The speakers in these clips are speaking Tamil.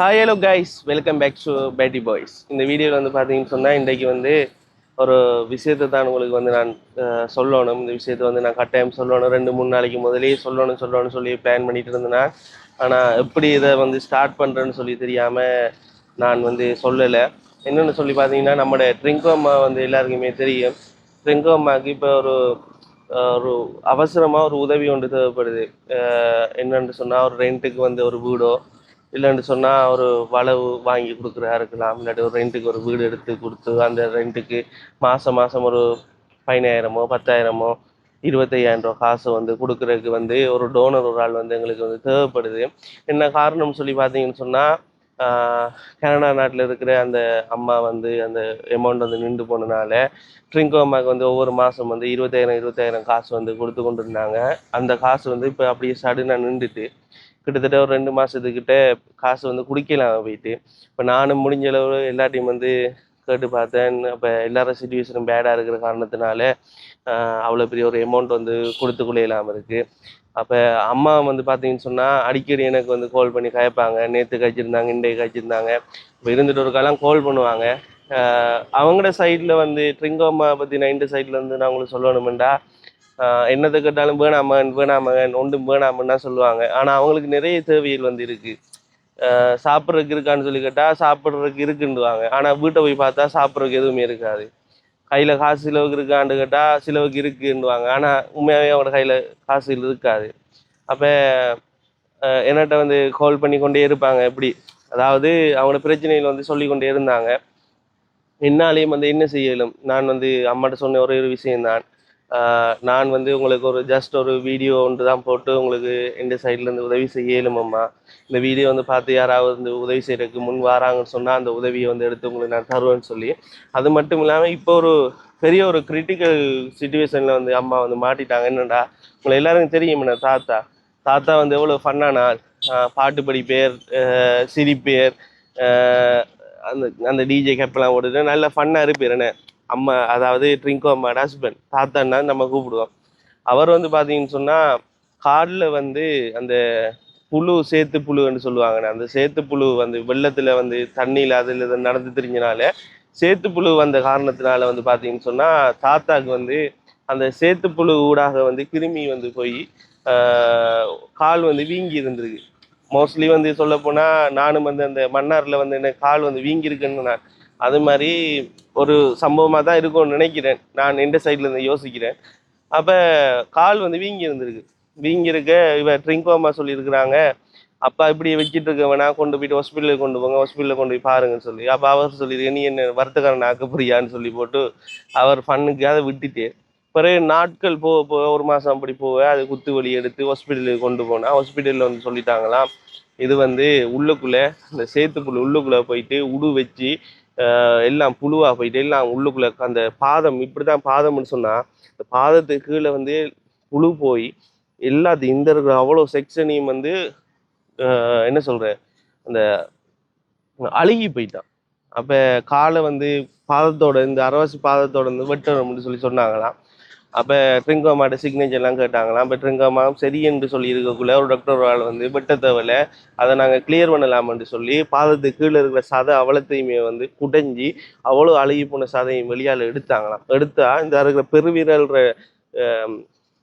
Hi hello guys welcome back to Betty boys இந்த வீடியோவில் வந்து பார்த்தீங்கன்னு சொன்னால் இன்றைக்கு வந்து ஒரு விஷயத்தை தான் உங்களுக்கு வந்து நான் சொல்லணும். இந்த விஷயத்தை வந்து நான் கட்டாயம் சொல்லணும். ரெண்டு மூணு நாளைக்கு முதலே சொல்லணும் சொல்லணும்னு சொல்லி பிளான் பண்ணிட்டு இருந்தேன் ஆனால் எப்படி இதை வந்து ஸ்டார்ட் பண்ணுறேன்னு சொல்லி தெரியாமல் நான் வந்து சொல்லலை. என்னென்னு சொல்லி பார்த்தீங்கன்னா நம்மளோட ட்ரிங்கோ அம்மா வந்து எல்லாருக்குமே தெரியும். ட்ரிங்கோ அம்மாவுக்கு இப்போ ஒரு ஒரு அவசரமாக ஒரு உதவி ஒன்று தேவைப்படுது. என்னென்னு சொன்னால் ஒரு ரெண்ட்டுக்கு வந்து ஒரு வீடோ இல்லைன்னு சொன்னால் ஒரு வளவு வாங்கி கொடுக்குறதா இருக்கலாம். இல்லாட்டி ஒரு ரெண்ட்டுக்கு ஒரு வீடு எடுத்து கொடுத்து அந்த ரெண்ட்டுக்கு மாதம் மாதம் ஒரு பதினாயிரமோ பத்தாயிரமோ இருபத்தையாயிரம் ரூபா காசு வந்து கொடுக்குறதுக்கு வந்து ஒரு டோனர் ஒரு ஆள் வந்து எங்களுக்கு வந்து தேவைப்படுது. என்ன காரணம் சொல்லி பார்த்தீங்கன்னு சொன்னால் கனடா நாட்டில் இருக்கிற அந்த அம்மா வந்து அந்த அமௌண்ட் வந்து நின்று போனதுனால ட்ரிங்கோ அம்மாவுக்கு வந்து ஒவ்வொரு மாதம் வந்து இருபத்தாயிரம் இருபத்தாயிரம் காசு வந்து கொடுத்து கொண்டு இருந்தாங்க அந்த காசு வந்து இப்போ அப்படியே சடுனாக நின்றுட்டு கிட்டத்தட்ட ஒரு ரெண்டு மாதத்துக்கிட்ட காசு வந்து குடிக்கலாம் போயிட்டு. இப்போ நானும் முடிஞ்ச அளவு எல்லாத்தையும் வந்து கேட்டு பார்த்தேன். அப்போ எல்லாரும் சுச்சுவேஷனும் பேடாக இருக்கிற காரணத்தினால அவ்வளோ பெரிய ஒரு அமௌண்ட் வந்து கொடுத்து கொள்ளையிலாமல் இருக்குது அப்போ அம்மா வந்து பார்த்தீங்கன்னு சொன்னால் அடிக்கடி எனக்கு வந்து கால் பண்ணி கயப்பாங்க. நேற்று கழிச்சிருந்தாங்க இன்றைக்கு கழிச்சிருந்தாங்க. இப்போ இருந்துட்டு ஒரு காலம் கால் பண்ணுவாங்க. அவங்களோட சைடில் வந்து ட்ரிங்கோமா பற்றி நான் இந்த சைடில் வந்து நான் உங்களுக்கு சொல்லணுமெண்டா என்னத்தை கேட்டாலும் வேணாமன் வேணாமகன் ஒன்றும் வேணாமன்னு தான் சொல்லுவாங்க. ஆனால் அவங்களுக்கு நிறைய தேவைகள் வந்து இருக்குது சாப்பிட்றதுக்கு இருக்கான்னு சொல்லி கேட்டால் சாப்பிட்றதுக்கு இருக்குன்னுவாங்க. ஆனால் வீட்டை போய் பார்த்தா சாப்பிட்றதுக்கு எதுவுமே இருக்காது. கையில் காசு சிலவுக்கு இருக்கான்னு கேட்டால் சிலவுக்கு இருக்குன்னுவாங்க. ஆனால் உண்மையாகவே அவங்களோட கையில் காசு இருக்காது. அப்போ என்னட்ட வந்து கால் பண்ணி கொண்டே இருப்பாங்க. எப்படி அதாவது அவங்களோட பிரச்சனைகள் வந்து சொல்லி கொண்டே இருந்தாங்க. என்னாலையும் வந்து என்ன செய்யலும்? நான் வந்து அம்மாட்ட சொன்ன ஒரே ஒரு விஷயம்தான். நான் வந்து உங்களுக்கு ஒரு ஜஸ்ட் ஒரு வீடியோ ஒன்று தான் போட்டு உங்களுக்கு எந்த சைட்லேருந்து உதவி செய்ய இயலுமம்மா. இந்த வீடியோ வந்து பார்த்து யாராவது வந்து உதவி செய்கிறதுக்கு முன் வராங்கன்னு சொன்னால் அந்த உதவியை வந்து எடுத்து உங்களுக்கு நான் தருவேன்னு சொல்லி. அது மட்டும் இல்லாமல் இப்போ ஒரு பெரிய ஒரு கிரிட்டிக்கல் சுச்சுவேஷனில் வந்து அம்மா வந்து மாட்டிட்டாங்க. என்னடா? உங்களை எல்லாருக்கும் தெரியும் என்ன தாத்தா? தாத்தா வந்து எவ்வளோ ஃபன்னான ஆள் பாட்டு படிப்பேர் சிரிப்பேர் அந்த அந்த டிஜே கேப்பெல்லாம் ஓடுது. நல்ல ஃபன்னாக இருப்பேர் என்ன? அம்மா அதாவது ட்ரிங்கோ அம்மாட ஹஸ்பண்ட் தாத்தான்னா நம்ம கூப்பிடுவோம். அவர் வந்து பார்த்தீங்கன்னு சொன்னால் காலில் வந்து அந்த புழு சேத்து புழுன்னு சொல்லுவாங்கண்ணே அந்த சேத்து புழு வந்து வெள்ளத்தில் வந்து தண்ணியில் அதில் இது நடந்து தெரிஞ்சனால சேத்து புழு வந்த காரணத்தினால வந்து பார்த்தீங்கன்னு சொன்னால் தாத்தாக்கு வந்து அந்த சேத்து புழு ஊடாக வந்து கிருமி வந்து போய் கால் வந்து வீங்கி இருந்திருக்கு. மோஸ்ட்லி வந்து சொல்லப்போனால் நானும் வந்து அந்த மன்னாரில் வந்து எனக்கு கால் வந்து வீங்கியிருக்குன்னு நான் அது மாதிரி ஒரு சம்பவமாக தான் இருக்கும்னு நினைக்கிறேன். நான் எந்த சைடில் இருந்து யோசிக்கிறேன். அப்போ கால் வந்து வீங்கி இருந்திருக்கு. வீங்கி இருக்க இவ ட்ரிங்கோமா சொல்லியிருக்கிறாங்க. அப்பா இப்படி வச்சுட்டு இருக்க வேணா கொண்டு போயிட்டு ஹாஸ்பிட்டலுக்கு கொண்டு போங்க ஹாஸ்பிட்டலில் கொண்டு போய் பாருங்கன்னு சொல்லி. அப்போ அவர் சொல்லியிருக்கேன் நீ என்ன வருத்தக்காரன் ஆக்க புரியான்னு சொல்லி போட்டு அவர் ஃபண்ணுக்காக விட்டுட்டு பிறகு நாட்கள் போக போக ஒரு மாதம் அப்படி போக அது குத்து வலி எடுத்து ஹாஸ்பிட்டலுக்கு கொண்டு போனால் ஹாஸ்பிட்டலில் வந்து சொல்லிட்டாங்களாம் இது வந்து உள்ளுக்குள்ளே இந்த சேத்துக்குள்ளே உள்ளுக்குள்ளே போயிட்டு உடு வச்சு எல்லாம் புழுவாக போயிட்டு எல்லாம் உள்ளுக்குள்ளே அந்த பாதம் இப்படி தான் பாதம்னு சொன்னால் இந்த பாதத்துக்கு கீழே வந்து புழு போய் எல்லாத்தையும் இந்த இருக்கிற அவ்வளோ செக்ஷனையும் வந்து என்ன சொல்ற அந்த அழுகி போயிட்டான். அப்போ காலை வந்து பாதத்தோட இந்த அரவாசி பாதத்தோட வந்து வெட்டணும்னு சொல்லி சொன்னாங்களாம். அப்போ ட்ரிங்கோமாட்ட சிக்னேச்சர்லாம் கேட்டாங்களாம். அப்போ ட்ரிங்கோமா சரி என்று சொல்லி இருக்கக்குள்ள ஒரு டாக்டர் ஆள் வந்து வெட்ட தேவையில்ல அதை நாங்கள் கிளியர் பண்ணலாம்னு சொல்லி பாதத்துக்கு கீழே இருக்கிற சதை அவலத்தையுமே வந்து குடைஞ்சி அவ்வளோ அழுகி போன சதையும் வெளியால் எடுத்தாங்களாம். எடுத்தா இந்த இருக்கிற பெருவிரல்ற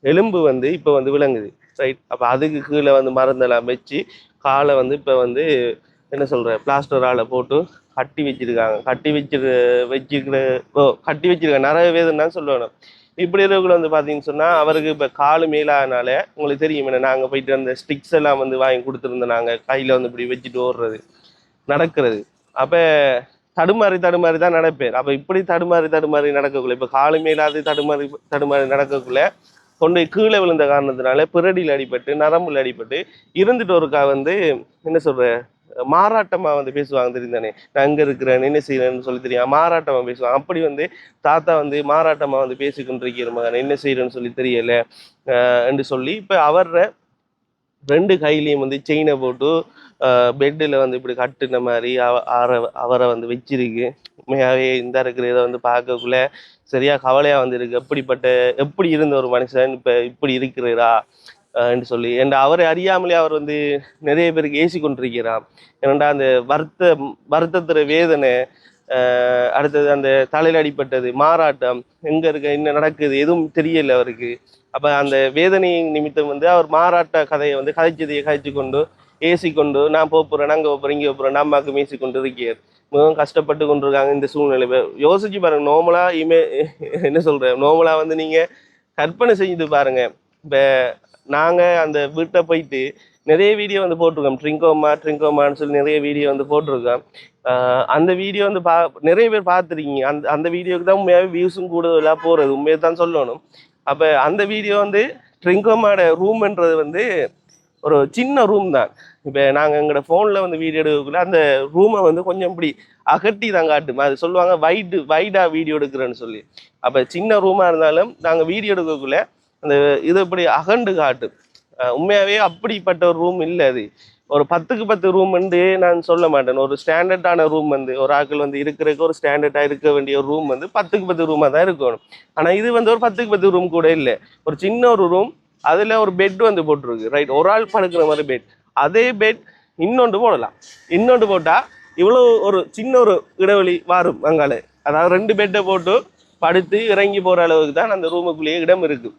எலும்பு வந்து இப்போ வந்து விளங்குது ரைட் அப்போ அதுக்கு கீழே வந்து மருந்தெல்லாம் வச்சு காலை வந்து இப்போ வந்து என்ன சொல்கிற பிளாஸ்டரால் போட்டு கட்டி வச்சிருக்காங்க. கட்டி வச்சிரு வச்சிருக்கிற ஓ கட்டி வச்சிருக்காங்க நிறைய வேதனை சொல்லணும் இப்படி இருக்கிற வந்து பார்த்தீங்கன்னு சொன்னால் அவருக்கு இப்போ காலு மேலானால உங்களுக்கு தெரியும் என்ன நாங்கள் போயிட்டு அந்த ஸ்டிக்ஸ் எல்லாம் வந்து வாங்கி கொடுத்துருந்தோம் நாங்கள் கையில் வந்து இப்படி வச்சுட்டு ஓடுறது நடக்கிறது. அப்போ தடுமாறி தடுமாறி தான் நடப்பேன். அப்போ இப்படி தடுமாறி தடுமாறி நடக்கக்குள்ள இப்போ காலு மேலாது தடுமாறி தடுமாறி நடக்கக்குள்ள கொண்டு கீழே விழுந்த காரணத்தினால பிறடியில் அடிபட்டு நரம்புல அடிபட்டு இருந்துட்டு ஒருக்கா வந்து என்ன சொல்கிற மாறாட்டமா வந்து பேசுவாங்க தெரியுதானே நான் அங்க இருக்கிறேன்? என்ன செய்கிறேன்னு சொல்லி தெரியும். மாறாட்டமா பேசுவாங்க. அப்படி வந்து தாத்தா வந்து மாறாட்டமா வந்து பேசிக்கொண்டிருக்கிற மகன் என்ன செய்கிறேன்னு சொல்லி தெரியல. என்று சொல்லி இப்போ அவர்ற ரெண்டு கையிலையும் வந்து செயினை போட்டு பெட்டில் வந்து இப்படி கட்டுன மாதிரி அவ அவரை அவரை வந்து வச்சிருக்கு. உண்மையாகவே இந்த இருக்கிற இதை வந்து பார்க்கக்குள்ள சரியா கவலையா வந்து இருக்கு. எப்படிப்பட்ட எப்படி இருந்த ஒரு மனுஷன் இப்ப இப்படி இருக்கிறா என்று சொல்லி. என்ற அவரை அறியாமலே அவர் வந்து நிறைய பேருக்கு ஏசி கொண்டிருக்கிறார். ஏனண்டா அந்த வருத்த வருத்தத்துற வேதனை அடுத்தது அந்த தலையில் அடிப்பட்டது மாறாட்டம் எங்கே இருக்க என்ன நடக்குது எதுவும் தெரியல அவருக்கு. அப்போ அந்த வேதனை நிமித்தம் வந்து அவர் மாறாட்ட கதையை வந்து கதைச்சதையை கதைச்சு கொண்டு ஏசி கொண்டு நான் போகிறேன் போறேன் அங்க இங்கே போகிறேன் இங்க போப் போறேன் அம்மாக்கு மீசி கொண்டு இருக்கார் மிகவும் கஷ்டப்பட்டு கொண்டிருக்காங்க இந்த சூழ்நிலை. யோசிச்சு பாருங்க நோமலா இமே என்ன சொல்கிறேன் நோமலா வந்து நீங்கள் கற்பனை செஞ்சு பாருங்க. இப்போ நாங்கள் அந்த வீட்டை போயிட்டு நிறைய வீடியோ வந்து போட்டிருக்கோம். ட்ரிங்கோமா ட்ரிங்கோமான்னு சொல்லி நிறைய வீடியோ வந்து போட்டிருக்கோம். அந்த வீடியோ வந்து பா நிறைய பேர் பார்த்துருக்கீங்க. அந்த அந்த வீடியோக்கு தான் உண்மையாகவே வியூஸும் கூடுதலாக போகிறது உண்மையை தான் சொல்லணும். அப்போ அந்த வீடியோ வந்து ட்ரிங்கோமாட ரூம்ன்றது வந்து ஒரு சின்ன ரூம் தான். இப்போ நாங்கள் எங்களோட ஃபோனில் வந்து வீடியோ எடுக்கக்குள்ள அந்த ரூமை வந்து கொஞ்சம் இப்படி அகட்டி தான் காட்டும். அது சொல்லுவாங்க வைடு வைடாக வீடியோ எடுக்கிறேன்னு சொல்லி. அப்போ சின்ன ரூமாக இருந்தாலும் நாங்கள் வீடியோ எடுக்கக்குள்ள அந்த இது இப்படி அகண்டு காட்டு. உண்மையாகவே அப்படிப்பட்ட ஒரு ரூம் இல்லை அது. ஒரு பத்துக்கு பத்து ரூம் வந்து நான் சொல்ல மாட்டேன். ஒரு ஸ்டாண்டர்டான ரூம் வந்து ஒரு ஆட்கள் வந்து இருக்கிறதுக்கு ஒரு ஸ்டாண்டர்டாக இருக்க வேண்டிய ஒரு ரூம் வந்து பத்துக்கு பத்து ரூமாக தான் இருக்கணும். ஆனால் இது வந்து ஒரு பத்துக்கு பத்து ரூம் கூட இல்லை. ஒரு சின்ன ஒரு ரூம் அதில் ஒரு பெட் வந்து போட்டிருக்கு. ரைட் ஒரு ஆள் படுக்கிற மாதிரி பெட் அதே பெட் இன்னொன்று போடலாம். இன்னொன்று போட்டால் இவ்வளோ ஒரு சின்ன ஒரு இடைவெளி வரும் அங்கால. அதாவது ரெண்டு பெட்டை போட்டு படுத்து இறங்கி போகிற அளவுக்கு தான் அந்த ரூமுக்குள்ளேயே இடம் இருக்குது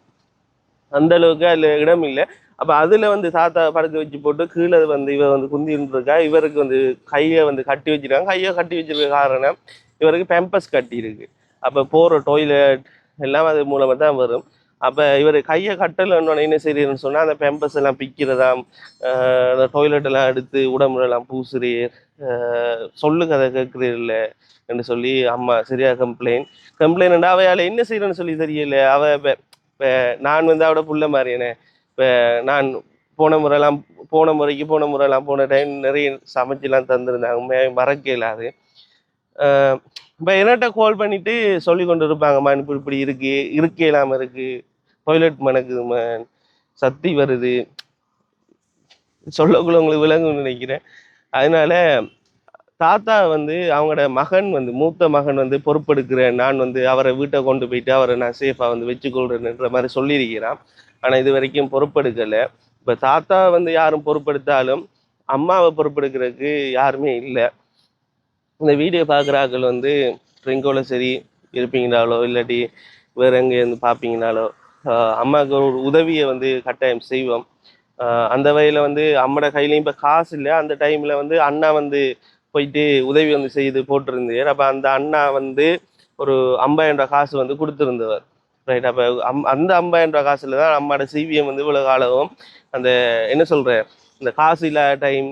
அந்த அளவுக்கு அதில் இடம் இல்லை. அப்போ அதில் வந்து சாத்தா படுக்க வச்சு போட்டு கீழே வந்து இவர் வந்து குந்தி இருந்திருக்கா. இவருக்கு வந்து கையை வந்து கட்டி வச்சிருக்காங்க. கையை கட்டி வச்சிருக்க காரணம் இவருக்கு பெம்பஸ் கட்டி இருக்கு. அப்போ போகிற டாய்லெட் எல்லாம் அது மூலமாக தான் வரும். அப்போ இவர் கையை கட்டலன்னு என்ன செய்யறதுன்னு சொன்னால் அந்த பெம்பஸ் எல்லாம் பிக்கிறதாம் அந்த டாய்லெட்டெல்லாம் எடுத்து உடம்புலாம் பூசுறீர் சொல்லு கதை கேட்குறீர் இல்லை என்று சொல்லி அம்மா சரியா கம்ப்ளைண்ட் கம்ப்ளைண்ட் அவையால் என்ன செய்யறேன்னு சொல்லி தெரியல. அவ இப்போ நான் வந்து அவட புள்ள மாதிரியானே இப்போ நான் போன முறைலாம் போன முறைக்கு போன முறைலாம் போன டைம் நிறைய சமைச்சுலாம் தந்திருந்தாங்க. உண்மையாவே மறக்க இல்லாது இப்போ என்னட்ட கால் பண்ணிவிட்டு சொல்லி கொண்டு இருப்பாங்கம்மா இப்படி இப்படி இருக்கு இருக்க இல்லாமல் இருக்குது டொய்லெட் மணக்குது மணக்குதும்மா சத்தி வருது. சொல்லக்குள்ள உங்களுக்கு விளங்கும்னு நினைக்கிறேன். அதனால தாத்தா வந்து அவங்களோட மகன் வந்து மூத்த மகன் வந்து பொறுப்பெடுக்கிறேன் நான் வந்து அவரை வீட்டை கொண்டு போயிட்டு அவரை நான் சேஃபாக வந்து வச்சுக்கொள்றேன்ற மாதிரி சொல்லியிருக்கிறான். ஆனால் இது வரைக்கும் பொறுப்பெடுக்கலை. இப்போ தாத்தா வந்து யாரும் பொறுப்பெடுத்தாலும் அம்மாவை பொறுப்பெடுக்கிறதுக்கு யாருமே இல்லை. இந்த வீடியோ பார்க்குறாக்கள் வந்து ட்ரிங்கோவில் சரி இருப்பீங்கனாலோ இல்லாட்டி வேற எங்கே இருந்து பார்ப்பீங்கனாலோ அம்மாவுக்கு ஒரு உதவியை வந்து கட்டாயம் செய்வோம். அந்த வகையில் வந்து அம்மோட கையிலையும் இப்போ காசு இல்லை. அந்த டைமில் வந்து அண்ணா வந்து போயிட்டு உதவி வந்து செய்து போட்டிருந்தீர் அப்போ அந்த அண்ணா வந்து ஒரு ஐம்பதாயிரம் ரூபாய் காசு வந்து கொடுத்துருந்தவர். ரைட் அப்போ அம் அந்த ஐம்பதாயிரம் ரூபாய் காசில் தான் அம்மாவோட சிவிஎம் வந்து இவ்வளோ காலமும் அந்த என்ன சொல்கிறேன் இந்த காசு இல்லாத டைம்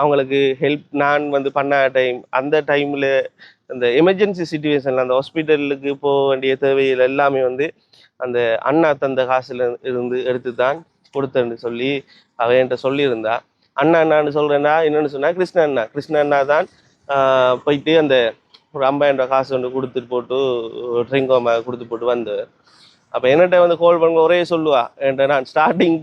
அவங்களுக்கு ஹெல்ப் நான் வந்து பண்ண டைம் அந்த டைமில் அந்த எமர்ஜென்சி சுச்சுவேஷனில் அந்த ஹாஸ்பிட்டலுக்கு போக வேண்டிய தேவைகள் எல்லாமே வந்து அந்த அண்ணா தந்த காசுல இருந்து எடுத்து தான் கொடுத்தேன்னு சொல்லி அவன்கிட்ட சொல்லியிருந்தா. அண்ணா அண்ணான்னு சொல்கிறேன்னா என்னென்னு சொன்னால் கிருஷ்ண அண்ணா. கிருஷ்ண அண்ணா தான் போயிட்டு அந்த ஒரு ஐம்பதாயிரம் ரூபா காசு ஒன்று கொடுத்துட்டு போட்டு ட்ரிங்கோமா கொடுத்து போட்டு வந்து அப்போ என்னட்ட வந்து கால் பண்ண ஒரே சொல்லுவா என்கிட்ட நான் ஸ்டார்டிங்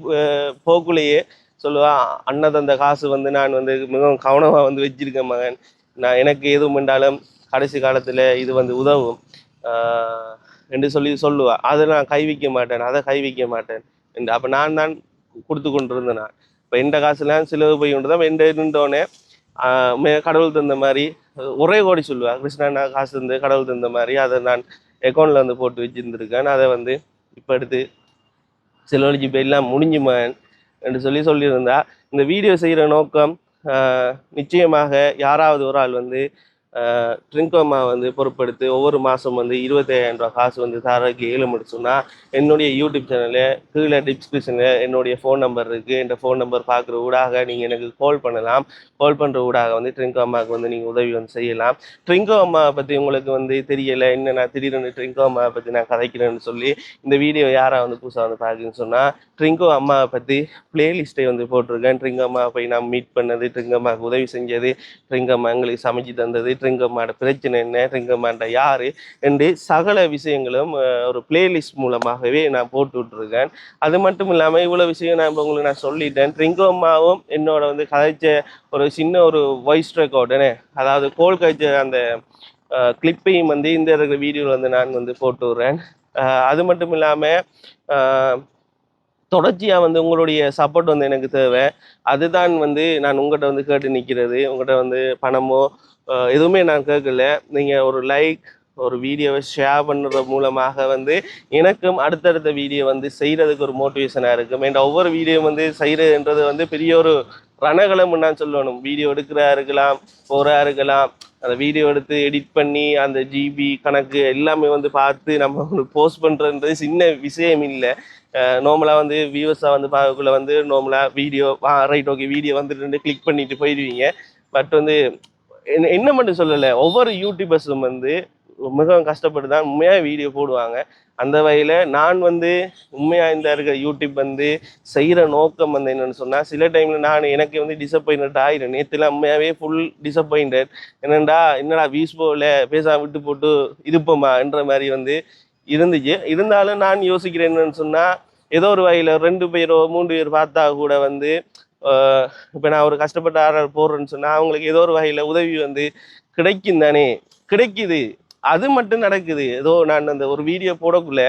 போக்குள்ளேயே சொல்லுவா அண்ணன் தந்த காசு வந்து நான் வந்து மிகவும் கவனமாக வந்து வச்சிருக்கேன் மகன். நான் எனக்கு எதுவும் என்றாலும் கடைசி காலத்தில் இது வந்து உதவும் என்று சொல்லி சொல்லுவா. அதை நான் கைவிக்க மாட்டேன் அதை கைவிக்க மாட்டேன். என்று அப்போ நான் தான் கொடுத்து கொண்டு இருந்தேன் நான். இப்போ எந்த காசுலாம் செலவு போய் கொண்டு தான் எந்த இருந்தோடனே கடவுள் தந்த மாதிரி ஒரே கோடி சொல்லுவா. கிருஷ்ணா காசு தந்து கடவுள் தந்த மாதிரி அதை நான் அக்கௌண்ட்டில் வந்து போட்டு வச்சுருந்துருக்கேன். அதை வந்து இப்போ எடுத்து செலவழிச்சு போய் முடிஞ்சுமான் என்று சொல்லி சொல்லியிருந்தா இந்த வீடியோ செய்கிற நோக்கம் நிச்சயமாக யாராவது ஒரு ஆள் வந்து ட்ரிங்கோமா வந்து பொருட்படுத்தி ஒவ்வொரு மாதம் வந்து இருபத்தையாயிரம் ரூபாய் காசு வந்து தரக்கு ஏழு முடிச்சோன்னா என்னுடைய யூடியூப் சேனலு கீழே டிஸ்கிரிப்ஷனில் என்னுடைய ஃபோன் நம்பர் இருக்குது இந்த ஃபோன் நம்பர் பார்க்குற ஊடாக நீங்கள் எனக்கு கால் பண்ணலாம். கால் பண்ணுற ஊடாக வந்து ட்ரிங்கோ அம்மாவுக்கு வந்து நீங்கள் உதவி வந்து செய்யலாம். ட்ரிங்கோ அம்மாவை பற்றி உங்களுக்கு வந்து தெரியலை என்ன நான் திடீர்னு ட்ரிங்கோ அம்மாவை பற்றி நான் கதைக்கிறேன்னு சொல்லி இந்த வீடியோ யாராக வந்து புதுசாக வந்து பார்க்குன்னு சொன்னால் ட்ரிங்கோ அம்மாவை பற்றி பிளேலிஸ்ட்டை வந்து போட்டிருக்கேன். ட்ரிங்கோ அம்மாவை போய் நான் மீட் பண்ணது ட்ரிங்கோ அம்மாவுக்கு உதவி செஞ்சது ட்ரிங்கோ அம்மா எங்களுக்கு சமைச்சு தந்தது ட்ரிங்கோ பிரச்சனை என்ன ட்ரிங்கோ யார் என்று சகல விஷயங்களும் ஒரு பிளேலிஸ்ட் மூலமாகவே நான் போட்டு விட்டுருக்கேன். அது மட்டும் இல்லாமல் இவ்வளோ விஷயம் நான் இப்போ உங்களுக்கு நான் சொல்லிட்டேன். ட்ரிங்கோம்மாவும் என்னோட வந்து கதைச்ச ஒரு சின்ன ஒரு வாய்ஸ் ரெக்கார்டுனே அதாவது கோல் கழிச்ச அந்த கிளிப்பையும் வந்து இந்த இருக்கிற வீடியோவில் வந்து நான் வந்து போட்டு விட்றேன். அது மட்டும் இல்லாமல் தொடர்ச்சியாக வந்து உங்களுடைய சப்போர்ட் வந்து எனக்கு தேவை. அதுதான் வந்து நான் உங்கள்கிட்ட வந்து கேட்டு நிற்கிறது உங்கள்கிட்ட வந்து பணமோ எதுவுமே நான் கேட்கல நீங்கள் ஒரு லைக் ஒரு வீடியோவை ஷேர் பண்ணுறது மூலமாக வந்து எனக்கும் அடுத்தடுத்த வீடியோ வந்து செய்கிறதுக்கு ஒரு மோட்டிவேஷனாக இருக்கும். என்ற ஒவ்வொரு வீடியோ வந்து செய்கிறதுன்றது வந்து பெரிய ஒரு ரணகலம் நான் சொல்லணும். வீடியோ எடுக்கிறா இருக்கலாம் போகிறா இருக்கலாம். அந்த வீடியோ எடுத்து எடிட் பண்ணி அந்த ஜிபி கணக்கு எல்லாமே வந்து பார்த்து நம்ம ஒன்று போஸ்ட் பண்ணுறன்றது சின்ன விஷயம் இல்லை. நார்மலாக வந்து வியூவர்ஸாக வந்து பார்க்கக்குள்ள வந்து நார்மலாக வீடியோ ரைட் ஓகே வீடியோ வந்துட்டு கிளிக் பண்ணிட்டு போயிடுவீங்க. பட் வந்து என்ன மட்டும் சொல்லலை ஒவ்வொரு யூடியூபர்ஸும் வந்து மிகவும் கஷ்டப்பட்டு தான் உண்மையாக வீடியோ போடுவாங்க. அந்த வகையில் நான் வந்து உண்மையாக இந்த இருக்கிற யூடியூப் வந்து செய்கிற நோக்கம் வந்து என்னென்னு சொன்னால் சில டைமில் நான் எனக்கு வந்து டிசப்பாயின்ட் ஆயிடும் நேற்றுலாம் உண்மையாகவே ஃபுல் டிசப்பாயிண்டட் என்னடா என்னடா வீஸ் போகல பேசாம விட்டு போட்டு இருப்போமா என்ற மாதிரி வந்து இருந்துச்சு. இருந்தாலும் நான் யோசிக்கிறேன் என்னென்னு சொன்னால் ஏதோ ஒரு வகையில் ரெண்டு பேரோ மூன்று பேர் பார்த்தா கூட வந்து இப்போ நான் ஒரு கஷ்டப்பட்ட ஆர்டர் போடுறேன்னு சொன்னால் அவங்களுக்கு ஏதோ ஒரு வகையில் உதவி வந்து கிடைக்கும் தானே கிடைக்குது. அது மட்டும் நடக்குது. ஏதோ நான் அந்த ஒரு வீடியோ போடக்குள்ள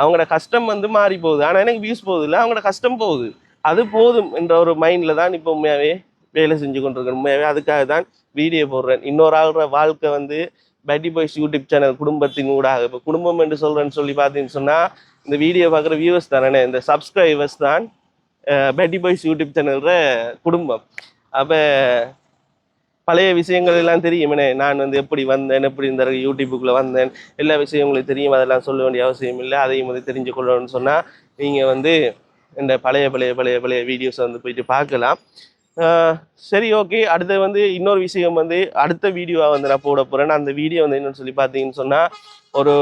அவங்களோட கஷ்டம் வந்து மாறி போகுது. ஆனால் எனக்கு வியூஸ் போகுது இல்லை அவங்களோட கஷ்டம் போகுது. அது போதும் என்ற ஒரு மைண்டில் தான் இப்போ உண்மையாகவே வேலை செஞ்சு கொண்டிருக்கேன். உண்மையாகவே அதுக்காக தான் வீடியோ போடுறேன். இன்னொரு ஆள்ற வாழ்க்கை வந்து பேட்டி பாய்ஸ் யூடியூப் சேனல் குடும்பத்தின் ஊடாக. இப்போ குடும்பம் என்று சொல்கிறேன்னு சொல்லி பார்த்தீங்கன்னு சொன்னால் இந்த வீடியோ பார்க்குற வியூவர்ஸ் தானே? இந்த சப்ஸ்கிரைபர்ஸ் தான் பேட்டி பாய்ஸ் யூடியூப் சேனல்ற குடும்பம். அப்போ பழைய விஷயங்கள் எல்லாம் தெரியுமே நான் வந்து எப்படி வந்தேன்? எப்படி இந்த யூடியூபுக்குள்ள வந்தேன்? எல்லா விஷயங்களும் தெரியும். அதெல்லாம் சொல்ல வேண்டிய அவசியம் இல்லை. அதையும் வந்து தெரிஞ்சு கொள்ளணும்னு சொன்னால் நீங்கள் வந்து இந்த பழைய பழைய பழைய பழைய வீடியோஸை வந்து போயிட்டு பார்க்கலாம். சரி ஓகே அடுத்து வந்து இன்னொரு விஷயம் வந்து அடுத்த வீடியோவாக வந்து நான் போட போகிறேன் அந்த வீடியோ வந்து என்னன்னு சொல்லி பார்த்தீங்கன்னு சொன்னால் ஒரு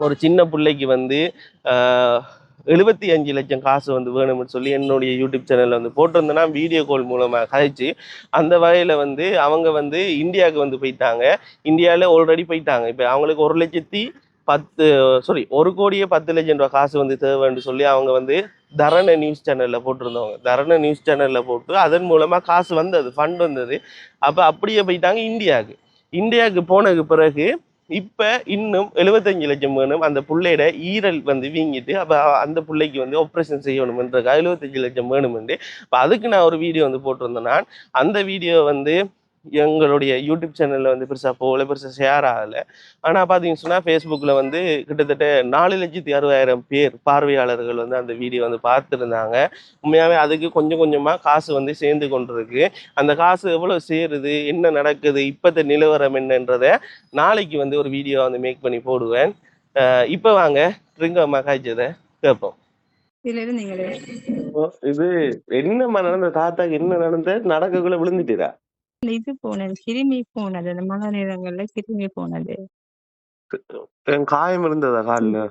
ஒரு சின்ன பிள்ளைக்கு வந்து எழுபத்தி அஞ்சு லட்சம் காசு வந்து வேணும்னு சொல்லி என்னுடைய யூடியூப் சேனலில் வந்து போட்டிருந்தேன்னா வீடியோ கால் மூலமாக கதைச்சு அந்த வகையில் வந்து அவங்க வந்து இந்தியாவுக்கு வந்து போயிட்டாங்க. இந்தியாவில் ஆல்ரெடி போயிட்டாங்க. இப்போ அவங்களுக்கு ஒரு லட்சத்தி பத்து சாரி ஒரு கோடியே பத்து லட்சம் ரூபா காசு வந்து தேவைன்னு சொல்லி அவங்க வந்து தரண நியூஸ் சேனலில் போட்டிருந்தவங்க. தரண நியூஸ் சேனலில் போட்டு அதன் மூலமாக காசு வந்தது ஃபண்ட் வந்தது. அப்போ அப்படியே போயிட்டாங்க இந்தியாவுக்கு. இந்தியாவுக்கு போனதுக்கு பிறகு இப்போ இன்னும் எழுபத்தஞ்சு லட்சம் வேணும். அந்த பிள்ளையோட ஈரல் வந்து வீங்கிட்டு அப்போ அந்த பிள்ளைக்கு வந்து ஆப்ரேஷன் செய்யணுமென்றக்காக எழுபத்தஞ்சு லட்சம் வேணுமெண்டு. இப்போ அதுக்கு நான் ஒரு வீடியோ வந்து போட்டிருந்தேன் நான். அந்த வீடியோ வந்து எங்களுடைய யூடியூப் சேனலில் வந்து பெருசாக போகல பெருசாக ஷேர் ஆகலை. ஆனால் பார்த்தீங்கன்னு சொன்னால் ஃபேஸ்புக்கில் வந்து கிட்டத்தட்ட நாலு லட்சத்தி அறுபதாயிரம் பேர் பார்வையாளர்கள் வந்து அந்த வீடியோ வந்து பார்த்துருந்தாங்க. உண்மையாகவே அதுக்கு கொஞ்சம் கொஞ்சமாக காசு வந்து சேர்ந்து கொண்டிருக்கு. அந்த காசு எவ்வளோ சேருது என்ன நடக்குது இப்போத்த நிலவரம் என்னன்றதை நாளைக்கு வந்து ஒரு வீடியோ வந்து மேக் பண்ணி போடுவேன். இப்போ வாங்க ட்ரிங்கம்மா காய்ச்சதை கேட்போம். இதுல இருந்தீங்களே இது என்னம்மா நடந்த தாத்தாக்கு என்ன நடந்த நடக்கக்குள்ள விழுந்துட்டீரா? இது போனது கிருமி போனது அந்த மழை நேரங்கள்ல கிருமி போனது. காயம் இருந்ததா காலில்?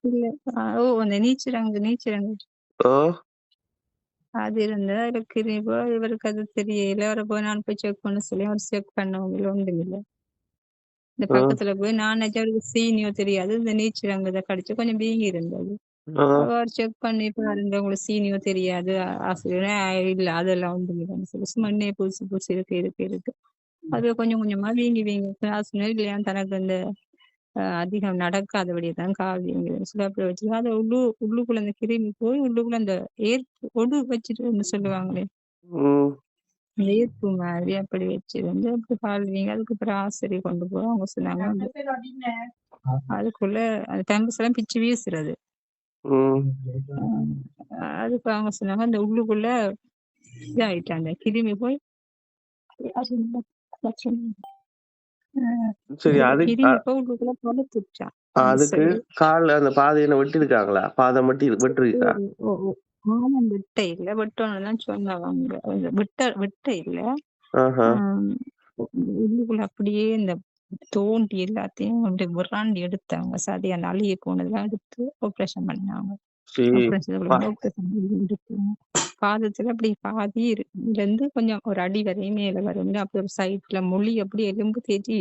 இல்ல ஓ அந்த நீச்சிரங்கு நீச்சிரங்கு. ஓ அது இருந்தது? அதுல கிருமி போ- இவருக்கு அது தெரியல. அவரை போய் நான் போய் செக் பண்ண சொல்லி அவர் செக் பண்ணவங்க ஒன்றும் இல்ல. இந்த. பக்கத்துல போய் நான் நினைச்சேன் அவருக்கு சீனியோ தெரியாது. இந்த நீச்சிரங்கு இதை கடிச்சு கொஞ்சம் வீங்கி இருந்தது. ஆ, அவர் செக் பண்ணி பாருங்க. உங்களுக்கு சீனியோ தெரியாது. ஆசிரியர் "ஆ, இல்ல அதெல்லாம் ஒன்றும் இல்லைன்னு சொல்லி சும்மா இன்னே புதுசு புதுசு இருக்கு இருக்கு இருக்கு. அது கொஞ்சம் கொஞ்சமா வீங்கி வீங்கி. ஆசிரியர் இல்லையா? தனக்கு அஹ், அதிகம் நடக்காதபடியே தான் கால் வீங்குதுன்னு சொல்லி அப்படி வச்சு அதை உள்ளு உள்ளுக்குள்ள அந்த கிருமி போய் உள்ளுக்குள்ள அந்த ஏற்பு ஒடு வச்சுட்டு சொல்லுவாங்களே. ம், அந்த ஏற்பு மாதிரி அப்படி வச்சிருந்து அப்படி கால் வீங்கி அதுக்கு அப்புறம் ஆசிரியர் கொண்டு போய் அவங்க சொன்னாங்க. அந்த- அதுக்குள்ள அந்த தங்கஸ் எல்லாம் பிச்சு வீசுறது. ம். அஹ் அதுக்கு அவங்க சொன்னாங்க அந்த உள்ளுக்குள்ள இதாயிட்டாங்க. கிருமி போய் அது என்ன பிரச்சனை? அஹ் சரி அதுக்கு கிருமி போய் உள்ளுக்குள்ள படுத்துச்சான் அதுக்கு கால் அந்த பாதையில வெட்டிருக்காங்களா? பாதை மட்டும் வெட்டிருக்கா? ஆமாம் வெட்ட இல்ல. வெட்டணும்தான் சொன்னவங்க அந்த வெட்ட வெட்ட இல்ல. ஆஹா. ஆம், உள்ளுக்குள்ள அப்படியே இந்த தோண்டி எல்லாத்தையும் அப்படியே விராண்டி எடுத்தாங்க சரி அந்த அழுகி போனதெல்லாம் எடுத்து ஆப்ரேஷன் பண்ணாங்க. பாதத்துல அப்படி பாதி இருந்து கொஞ்சம் ஒரு அடி வரையும் மேல வரும். அப்படி ஒரு சைட்ல மொழி அப்படி எலும்பு தேடி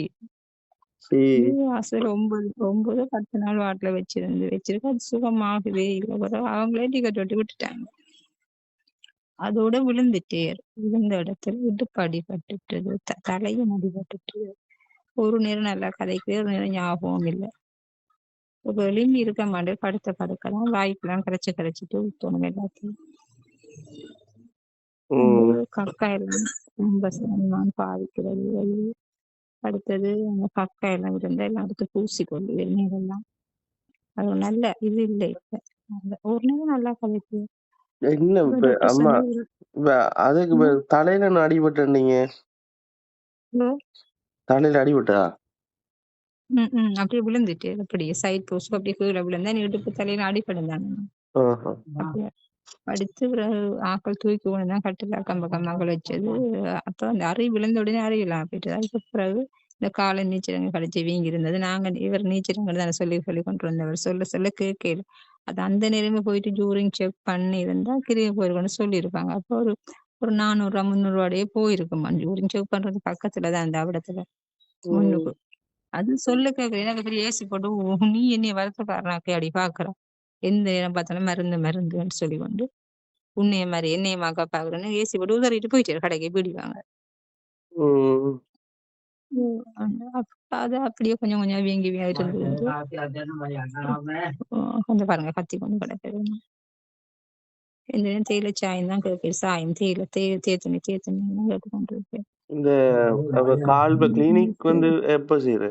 சரி. வாசல் ஒன்பது ஒன்பது பத்து நாள் வாட்டில வச்சிருந்து வச்சிருக்கு. அது சுகமாகவே இல்லை அவங்களே டிக்கெட் ஒட்டி விட்டுட்டாங்க. அதோட விழுந்துட்டே விழுந்த இடத்துல இடுப்பு அடிபட்டுட்டது தலையும் அடிபட்டுட்டு. ஒரு நேரம் நல்லா கதைக்கு ஒரு நேரம் ஞாபகம் இல்லை. எலும்பி இருக்க மாட்டேன். படுத்த படுக்கலாம். வாய்க்கெல்லாம் கரைச்சு கரைச்சிட்டு ஊத்தணும் எல்லாத்தையும். கக்கா எல்லாம் ரொம்ப சிரமம். பாதிக்கிறது அது. அடுத்தது அந்த கக்கா எல்லாம் இருந்தா எல்லாம் எடுத்து பூசி கொண்டு வெந்நீரெல்லாம் அது நல்ல இது இல்லை ஒரு நேரம் நல்லா கதைக்கு. என்ன இப்ப? அதுக்கு தலையில நான் அடிபட்டீங்க தலையில அடிபட்டா ம் ம். அப்படியே விழுந்துட்டு அப்படியே சைட் போஸ்ட் அப்படியே கீழே விழுந்தா நீ இடுப்பு தலையில. அப்படியே? படித்து பிறகு ஆக்கள் தூக்கி கொண்டு தான் கட்டில கம்ப கம்மாக்கள் வச்சது. அப்ப அந்த அறை விழுந்த உடனே அறியலாம் போயிட்டு அதுக்கு பிறகு இந்த காலை நீச்சலங்க கடிச்சு வீங்கி இருந்தது. நாங்க இவர் நீச்சலங்க தானே சொல்லி சொல்லி கொண்டு வந்தவர். சொல்ல சொல்ல கேட்கல. அது அந்த நேரமே போயிட்டு ஜூரிங் செக் பண்ணி இருந்தா கிருமி போயிருக்கோன்னு சொல்லியிருப்பாங்க. அப்போ ஒரு ஒரு நானூறுரூவா முந்நூறுவாடையே போயிருக்குமா ஜூரிங் செக் பண்றது பக்கத்துல தான் அந்த அவடத்துல முன்னுக்கு. அது சொல்ல கேட்கல எனக்கு பெரிய ஏசி போட்டு "ஓ, நீ என்னைய வருத்தக்காரனாக்கே அப்படி பாக்குறான் எந்த நேரம் பார்த்தாலும் மருந்து மருந்துன்னு சொல்லி கொண்டு உன்னைய மாதிரி என்னைய மாக்கா பாக்குறேன்னு ஏசி போட்டு உதறிட்டு போயிட்டு கடைக்கு பிடிவாங்க அது அப்படியே கொஞ்சம் கொஞ்சம் வீங்கி வீங்கி கொஞ்சம் பாருங்க கத்தி கொண்டு கிடக்குது. நேரம் தேயிலை சாயம் தான் கேட்குது சாயம் தேயிலை தேயிலை தேத்துணி தேத்துணி கேட்டு கொண்டு இருக்கு இந்த கால்ப கிளினிக் வந்து எப்ப செய்யுது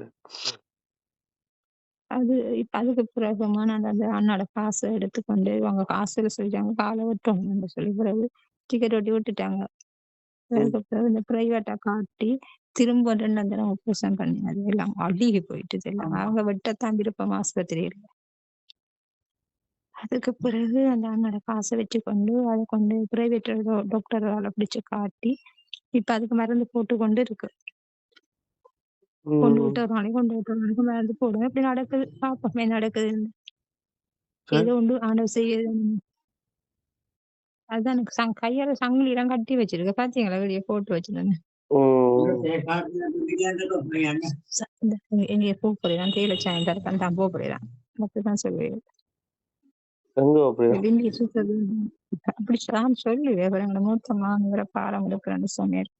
அது இப்ப அதுக்கு பிறகுமா நான் அந்த அண்ணோட காசை எடுத்துக்கொண்டு அவங்க காசுல சொல்லிட்டாங்க. காலை விட்டோம்னு சொல்லி பிறகு. டிக்கெட் ஒட்டி விட்டுட்டாங்க. அதுக்கு பிறகு இந்த பிரைவேட்டா காட்டி திரும்ப ரெண்டு தடவை ஆப்ரேஷன் பண்ணி அது எல்லாம் அழுகி போயிட்டு எல்லாம். அவங்க வெட்டத்தான் விருப்பம் ஆஸ்பத்திரியில. அதுக்கு பிறகு அந்த அண்ணோட காசை வச்சு கொண்டு அதை கொண்டு பிரைவேட் டாக்டரால பிடிச்சு காட்டி இப்ப அதுக்கு மருந்து போட்டு கொண்டு இருக்கு. கொண்டு. விட்டு ஒரு நாளைக்கு கொண்டு விட்டு ஒரு நாளைக்கு மருந்து போடுவேன் இப்படி நடக்குது. பாப்போமே நடக்குதுன்னு. சரி. ஏதோ உண்டு ஆண்டவர் செய்யுது. அதுதான் எனக்கு சங் கையால சங்கிலி எல்லாம் கட்டி வச்சிருக்கு. பாத்தீங்களா? வெளியே போட்டு வச்சிருந்தேன் எங்க போறேன். தேயிலை சாயம் தரத்தான் தான் போறேன். அப்படிதான் சொல்லுவேன். எங்க அப்படி பாடம் எடுக்கிறேன்னு சொன்னார்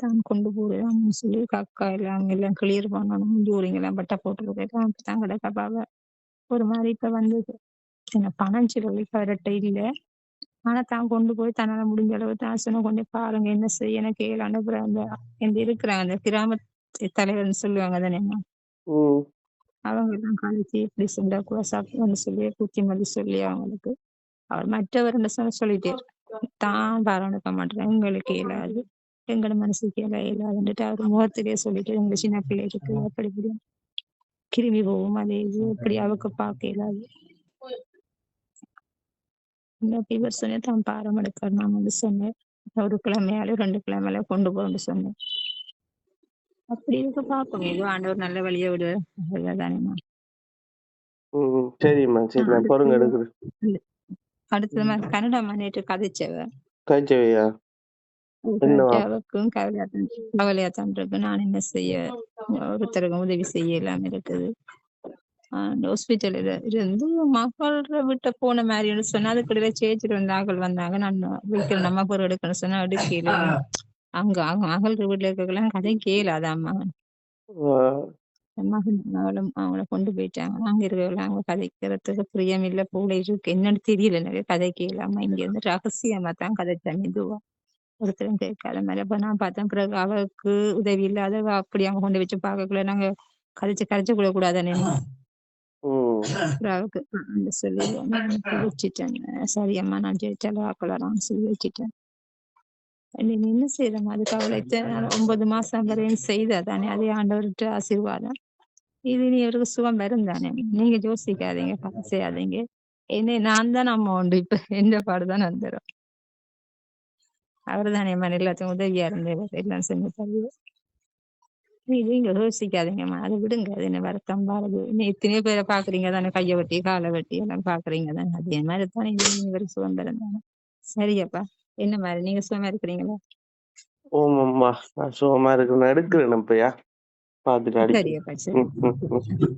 தான் கொண்டு போடுறான்னு சொல்லி. கக்கா எல்லாம் எல்லாம் கிளியர் பண்ணணும். ஜூரிங் எல்லாம் பட்டா போட்டுருக்கேன் அப்படித்தான் ஒரு மாதிரி இப்ப வந்தது என்ன பணம் சொல்லி கரெக்டா இல்ல. ஆனா தான் கொண்டு போய் தன்னால முடிஞ்ச அளவு தான் சொன்ன. கொண்டு பாருங்க என்ன செய்ய எனக்கு ஏழு அனுப்புறேன் அந்த இந்த இருக்கிறாங்க அந்த கிராம தலைவர்னு சொல்லுவாங்க தானே. அவங்க தான் கழிச்சு இப்படி செஞ்சா கூட சாப்பிடுன்னு சொல்லி புத்திமதி சொல்லி அவங்களுக்கு. அவர் மற்றவர் என்ன சொல்லிட்டு தான் பாராட்டுக்க மாட்டேன். எங்களுக்கு இயலாது. எங்களோட மனசுக்கு எல்லாம் இல்லாதுன்ட்டு அவர் முகத்திலேயே சொல்லிட்டு எங்க சின்ன பிள்ளைகளுக்கு அப்படி இப்படி கிருமி போகும். அதே இது இப்படி அவக்கு பார்க்க இயலாது. இவர் சொன்னேன் தான் பாரம் எடுக்க நான் வந்து சொன்னேன் ஒரு கிழமையால ரெண்டு கிழமையில கொண்டு போகணும்னு சொன்னேன். அப்படி இருக்க பார்ப்போம் ஏதோ ஆண்டவர் நல்ல வழியை விடுவார் தானேம்மா ம். சரிம்மா சரி நான் பொறுங்க எடுக்கிறேன். அடுத்தது மாதிரி கன்னடம்மா நேற்று கதைச்சவ. காய்ச்சவையா என்னவா? அவருக்கும் கவலையாத்தான் கவலையாத்தான் இருக்கு. நான் என்ன செய்ய ஒருத்தருக்கு உதவி செய்ய இல்லாம இருக்குது. ஹாஸ்பிட்டல்ல இருந்து மகள விட்ட போன மாதிரி சொன்னா அதுக்குள்ள சேச்சிட்டு வந்த ஆக்கள் வந்தாங்க. நான் வீட்டுல நம்ம பொருள் எடுக்கணும் சொன்னா எடுக்கல அங்க அவங்க மகள் வீட்டுல இருக்கலாம் கதை கேளாத அம்மா. ஆ. மகன் மகளும் அவங்கள கொண்டு போயிட்டாங்க. அங்க இருக்கவங்கள அவங்க கதைக்கிறதுக்கு பிரியம் இல்ல போல இருக்கு. என்னன்னு தெரியல. நிறைய கதை கேளாம இங்க இருந்து ரகசியமா தான் கதைச்சா மெதுவா ஒருத்தரும் கேட்காத மாதிரி. அப்ப நான் பார்த்தேன் பிறகு அவருக்கு உதவி இல்லாத அவ அப்படி அங்க கொண்டு வச்சு பார்க்கக்குள்ள நாங்க கதைச்சு கதைச்சு கூட கூடாதானே ம். அவருக்கு அந்த சொல்லி வச்சுட்டேன். சரி அம்மா நான் ஜெயிச்சாலும் ஆக்கலாம் சொல்லி வச்சுட்டேன். நீ என்ன செய்யறமா அதுக்கு அவளை ஒன்பது மாசம் வரையும் செய்தா தானே? அதே ஆண்டவர்கிட்ட ஆசீர்வாதம். இது நீ அவருக்கு சுகம் வரும் தானே? நீங்க யோசிக்காதீங்க செய்யாதீங்க. என்ன நான் தான் அம்மா உண்டு. இப்ப எந்த பாடுதான் வந்துடும் அவர் தானே அம்மா எல்லாத்தையும் உதவியா இருந்தவர் எல்லாம் செஞ்சு தருவது இது நீங்க யோசிக்காதீங்கம்மா. அதை விடுங்க. அது என்ன வருத்தம் பாருது. நீ எத்தனையோ பேரை பாக்குறீங்க தானே கையை வெட்டி காலை வெட்டி எல்லாம் பாக்குறீங்க தானே அதே. மாதிரி தானே இவர் சுதந்திரம் தானே? சரியப்பா. என்ன மாதிரி நீங்க சுகமா இருக்கிறீங்களா? ஓமாம்மா நான் சுகமா இருக்கு நான் எடுக்கிறேன் இப்பயா பார்த்துட்டு அடி சரியப்பா சரி ம், ம், ம்.